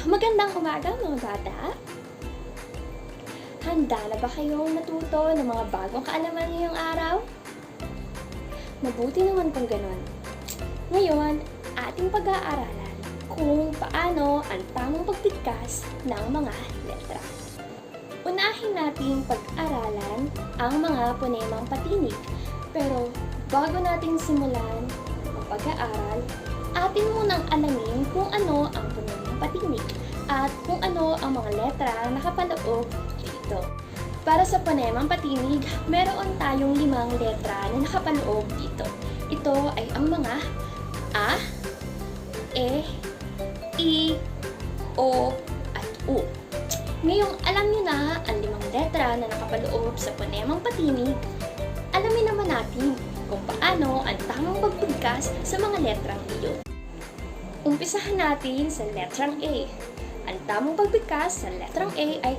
Magandang umaga mga bata! Handa na ba kayong natuto ng mga bagong kaalaman ngayong araw? Mabuti naman kung ganun. Ngayon, ating pag-aaralan kung paano ang tamang pagbigkas ng mga letra. Unahin nating pag-aralan ang mga ponemang patinig. Pero bago natin simulan ang pag-aaral, atin munang alamin kung ano ang ponemang patinig at kung ano ang mga letra na nakapaloob dito. Para sa ponemang patinig, meron tayong limang letra na nakapaloob dito. Ito ay ang mga A, E, I, O, at U. Ngayong alam niyo na ang limang letra na nakapaloob sa ponemang patinig, alamin naman natin kung paano ang tamang pagbigkas sa mga letrang iyon. Umpisahan natin sa letrang A. Ang tamang pagbigkas sa letrang A ay.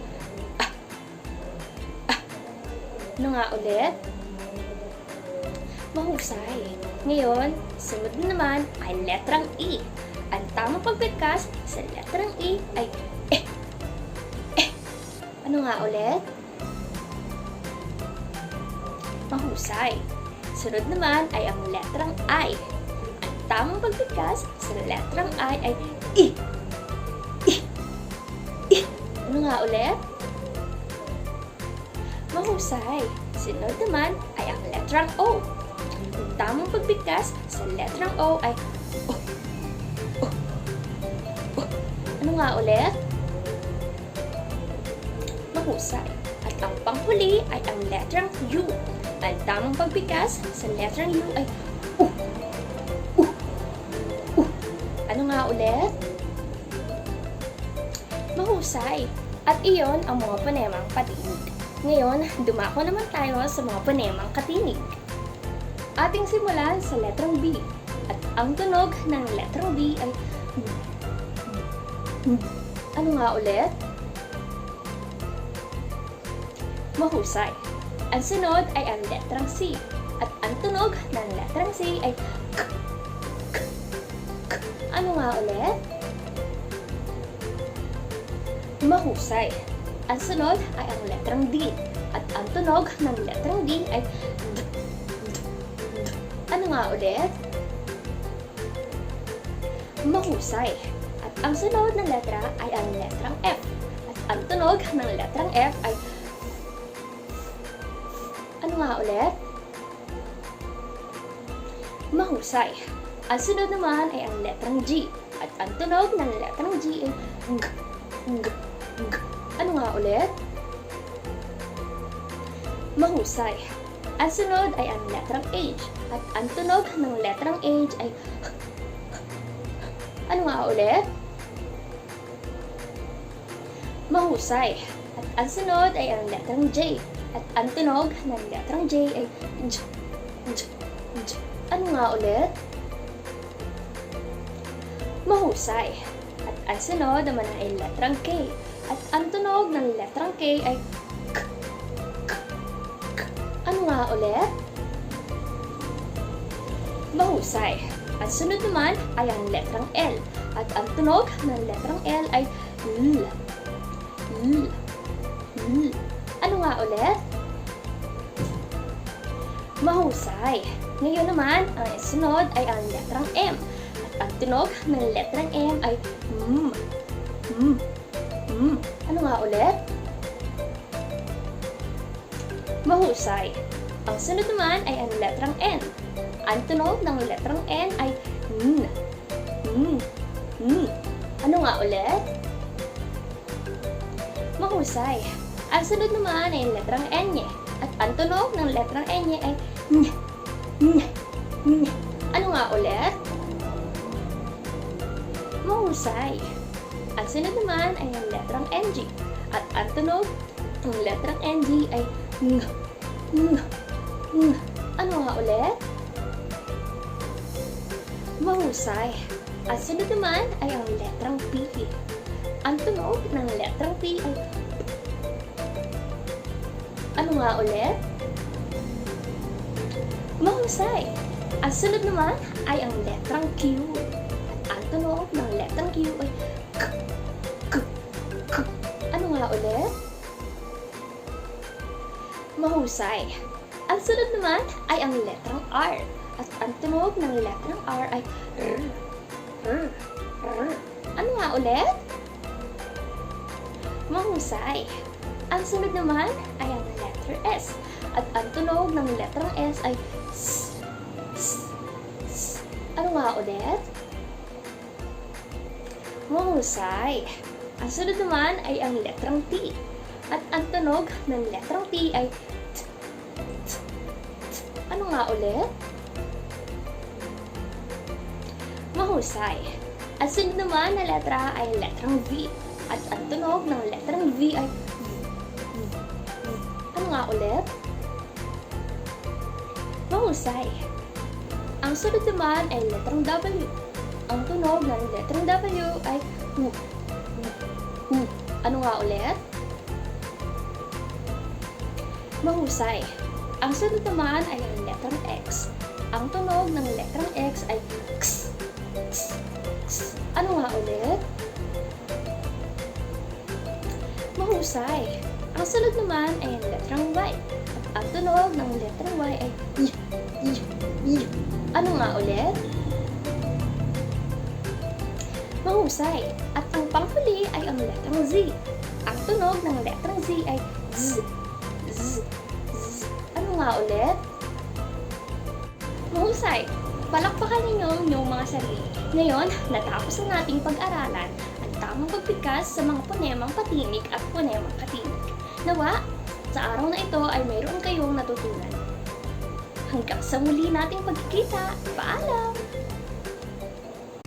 Ano nga ulit? Mahusay. Ngayon, sunod na naman ay letrang E. Ang tamang pagbigkas sa letrang E ay eh. Eh. Ano nga ulit? Mahusay. Sunod naman ay ang letrang I. Ang tamang pagbigkas sa letrang I ay I. I. I. Ano nga ulit? Mahusay. Sunod naman ay ang letrang O. Ang tamang pagbigkas sa letrang O ay O. O. O. Ano nga ulit? Mahusay. At ang panghuli ay ang letrang U. Ang tamang pagbigkas sa letrang U ay ulit? Mahusay. At iyon ang mga panemang patinig. Ngayon, dumako naman tayo sa mga panemang katinig. Ating simulan sa letrang B. At ang tunog ng letrang B ay Ano nga ulit? Mahusay. Ang sunod ay ang letrang C. At ang tunog ng letrang C ay. Ano nga ulit? Mahusay. Ang sunod ay ang letrang D. At ang tunog ng letrang D ay D. Ano nga ulit? Mahusay. At ang sunod ng letra ay ang letrang F. At ang tunog ng letrang F ay ano nga ulit? Mahusay. Ang sunod naman ay ang letrang G. At ang tunog ng letrang G ay G. G. G. Ano nga ulit? Mahusay. Ang sunod ay ang letrang H. At ang tunog ng letrang H ay. Ano nga ulit? Mahusay. At ang sunod ay ang letrang J. At ang tunog ng letrang J ay J. J. J. Ano nga ulit? Mahusay. At ang sunod naman ay letrang K. At ang tunog ng letrang K ay K. K. K. Ano nga ulit? Mahusay. Ang sunod naman ay ang letrang L. At ang tunog ng letrang L ay L. L. L. Ano nga ulit? Mahusay. Ngayon naman, ang sunod ay ang letrang M. Ang tunog ng letrang M ay M. M. M. Ano nga ulit? Mahusay. Ang sunod naman ay ang letrang N. Ang tunog ng letrang N ay N. N. N. Ano nga ulit? Mahusay. Ang sunod naman ay ang letrang N. At ang tunog ng letrang N ay N. N. N. Ano nga ulit? Mahusay. Ang sunod naman ay ang letrang NG. At ang tunog ng letrang NG ay Ng. Ng. Ng. Ano nga ulit? Mahusay. Ang sunod naman ay ang letrang P. Ang tunog ng letrang P ay Ano nga ulit? Mahusay. Ang sunod naman ay ang letrang Q. Ang tunog ng letrang Q ay K. nga ulit? Mahusay. Ang sunod naman ay ang letrang R. At ang tunog ng letrang R ay R. R. R. Ano nga ulit? Mahusay. Ang sunod naman ay ang letter S. At ang tunog ng letrang S ay S. S. S. Ano nga ulit? Mahusay. Ang sunod naman ay ang letrang T. At ang tunog ng letrang T ay T. T. T. Ano nga ulit? Mahusay. Ang sunod naman na letra ay letrang V. At ang tunog ng letrang V ay V. Ano nga ulit? Mahusay. Ang sunod naman ay letrang W. Ang tunog ng letrang W ay W. W. W. Ano nga ulit? Mahusay. Ang sunod naman ay ang letrang X. Ang tunog ng letrang X ay X. X. X. Ano nga ulit? Mahusay. Ang sunod naman ay ang letrang Y. At ang tunog ng letrang Y ay Y. Y. Y. Ano nga ulit? Mahusay. At ang panghuli ay ang letrang Z. Ang tunog ng letrang Z ay Z. Z. Z. Ano nga ulit? Mahusay. Palakpakan ninyo ang inyong mga sarili. Ngayon, natapos na nating pag-aralan ang tamang pagbigkas sa mga ponemang patinig at ponemang katinig. Nawa, sa araw na ito ay mayroon kayong natutunan. Hanggang sa muli nating pagkikita, paalam!